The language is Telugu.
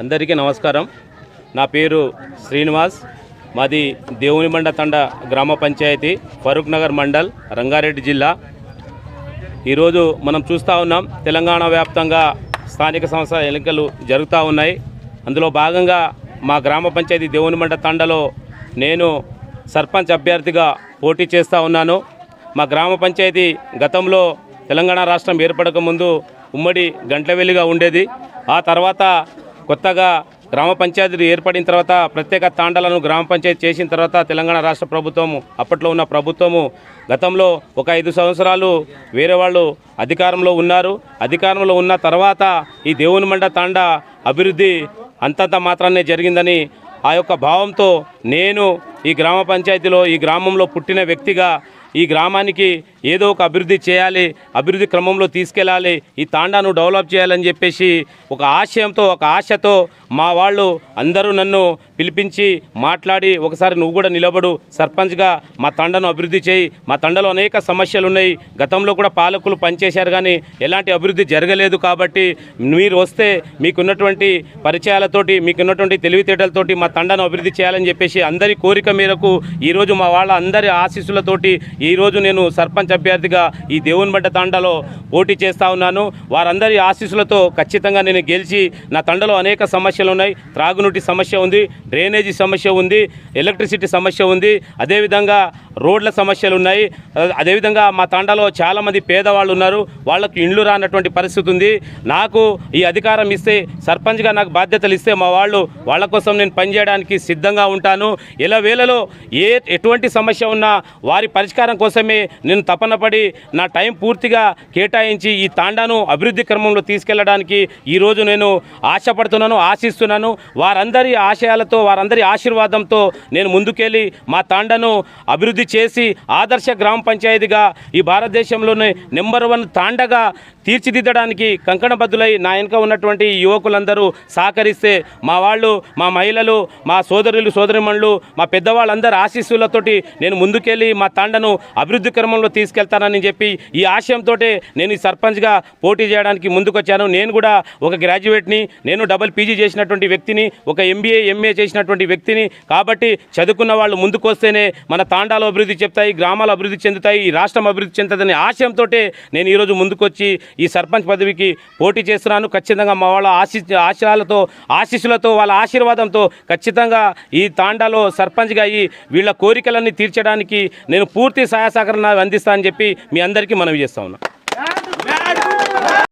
అందరికీ నమస్కారం. నా పేరు శ్రీనివాస్. మాది దేవునిమండ తండ గ్రామ పంచాయతీ ఫరూక్ నగర్ మండల్ రంగారెడ్డి జిల్లా. ఈరోజు మనం చూస్తూ ఉన్నాం తెలంగాణ వ్యాప్తంగా స్థానిక సంస్థల ఎన్నికలు జరుగుతూ ఉన్నాయి. అందులో భాగంగా మా గ్రామ పంచాయతీ దేవునిమండ తండలో నేను సర్పంచ్ అభ్యర్థిగా పోటీ చేస్తూ ఉన్నాను. మా గ్రామ పంచాయతీ గతంలో తెలంగాణ రాష్ట్రం ఏర్పడక ముందు ఉమ్మడి గంటలవెల్లిగా ఉండేది. ఆ తర్వాత కొత్తగా గ్రామ పంచాయతీలు ఏర్పడిన తర్వాత ప్రత్యేక తాండాలను గ్రామ పంచాయతీ చేసిన తర్వాత తెలంగాణ రాష్ట్ర ప్రభుత్వము అప్పట్లో ఉన్న ప్రభుత్వము గతంలో ఒక ఐదు సంవత్సరాలు వేరే వాళ్ళు అధికారంలో ఉన్నారు. అధికారంలో ఉన్న తర్వాత ఈ దేవుని మండ తాండా అభివృద్ధి అంతంత మాత్రాన్నే జరిగిందని ఆ యొక్క భావంతో నేను ఈ గ్రామ పంచాయతీలో ఈ గ్రామంలో పుట్టిన వ్యక్తిగా ఈ గ్రామానికి ఏదో ఒక అభివృద్ధి చేయాలి అభివృద్ధి క్రమంలో తీసుకెళ్ళాలి ఈ తాండాను డెవలప్ చేయాలని చెప్పేసి ఒక ఆశయంతో ఒక ఆశతో మా వాళ్ళు అందరూ నన్ను పిలిపించి మాట్లాడి ఒకసారి నువ్వు కూడా నిలబడు సర్పంచ్గా మా తండను అభివృద్ధి చేయి. మా తండలో అనేక సమస్యలు ఉన్నాయి గతంలో కూడా పాలకులు పనిచేశారు కానీ ఎలాంటి అభివృద్ధి జరగలేదు కాబట్టి మీరు వస్తే మీకున్నటువంటి పరిచయాలతోటి మీకున్నటువంటి తెలివితేటలతోటి మా తండను అభివృద్ధి చేయాలని చెప్పేసి అందరి కోరిక మేరకు ఈరోజు మా వాళ్ళ అందరి ఆశీస్సులతోటి ఈరోజు నేను సర్పంచ్ అభ్యర్థిగా ఈ దేవునిబడ్డ తండలో పోటీ చేస్తా ఉన్నాను. వారందరి ఆశీస్సులతో ఖచ్చితంగా నేను గెలిచి నా తండలో అనేక సమస్యలు ఉన్నాయి. త్రాగునీటి సమస్య ఉంది డ్రైనేజీ సమస్య ఉంది ఎలక్ట్రిసిటీ సమస్య ఉంది. అదేవిధంగా రోడ్ల సమస్యలు ఉన్నాయి. అదేవిధంగా మా తండలో చాలామంది పేదవాళ్ళు ఉన్నారు. వాళ్ళకు ఇండ్లు రానటువంటి పరిస్థితి ఉంది. నాకు ఈ అధికారం ఇస్తే సర్పంచ్గా నాకు బాధ్యతలు ఇస్తే మా వాళ్ళు వాళ్ళ కోసం నేను పనిచేయడానికి సిద్ధంగా ఉంటాను. ఇలా వేళలో ఏ ఎటువంటి సమస్య ఉన్నా వారి పరిష్కారం కోసమే నేను తపన పడి నా టైం పూర్తిగా కేటాయించి ఈ తాండాను అభివృద్ధి క్రమంలో తీసుకెళ్ళడానికి ఈరోజు నేను ఆశపడుతున్నాను ఆశిస్తున్నాను. వారందరి ఆశయాలతో వారందరి ఆశీర్వాదంతో నేను ముందుకెళ్ళి మా తాండాను అభివృద్ధి చేసి ఆదర్శ గ్రామ పంచాయతీగా ఈ భారతదేశంలోనే నెంబర్ వన్ తాండగా తీర్చిదిద్దడానికి కంకణబద్దులై నా వెనుక ఉన్నటువంటి యువకులందరూ సహకరిస్తే మా వాళ్ళు మా మహిళలు మా సోదరులు సోదరిమణులు మా పెద్దవాళ్ళందరి ఆశీస్సులతోటి నేను ముందుకెళ్ళి మా తాండను అభివృద్ధి క్రమంలో తీసుకెళ్తానని చెప్పి ఈ ఆశయంతో నేను ఈ సర్పంచ్గా పోటీ చేయడానికి ముందుకొచ్చాను. నేను కూడా ఒక గ్రాడ్యుయేట్ని నేను డబుల్ పీజీ చేసినటువంటి వ్యక్తిని ఒక ఎంబీఏ ఎంఏ చేసినటువంటి వ్యక్తిని. కాబట్టి చదువుకున్న వాళ్ళు ముందుకొస్తేనే మన తాండాలు అభివృద్ధి చెప్తాయి గ్రామాలు అభివృద్ధి చెందుతాయి ఈ రాష్ట్రం అభివృద్ధి చెందుతుందనే ఆశయంతో నేను ఈరోజు ముందుకొచ్చి ఈ సర్పంచ్ పదవికి పోటీ చేస్తున్నాను. ఖచ్చితంగా మా వాళ్ళ ఆశి ఆశయాలతో ఆశీస్సులతో వాళ్ళ ఆశీర్వాదంతో ఖచ్చితంగా ఈ తాండాలో సర్పంచ్గా అయ్యి వీళ్ళ కోరికలన్నీ తీర్చడానికి నేను పూర్తి సహాయ అందిస్తా అని చెప్పి మీ అందరికీ మనవి చేస్తా ఉన్నా.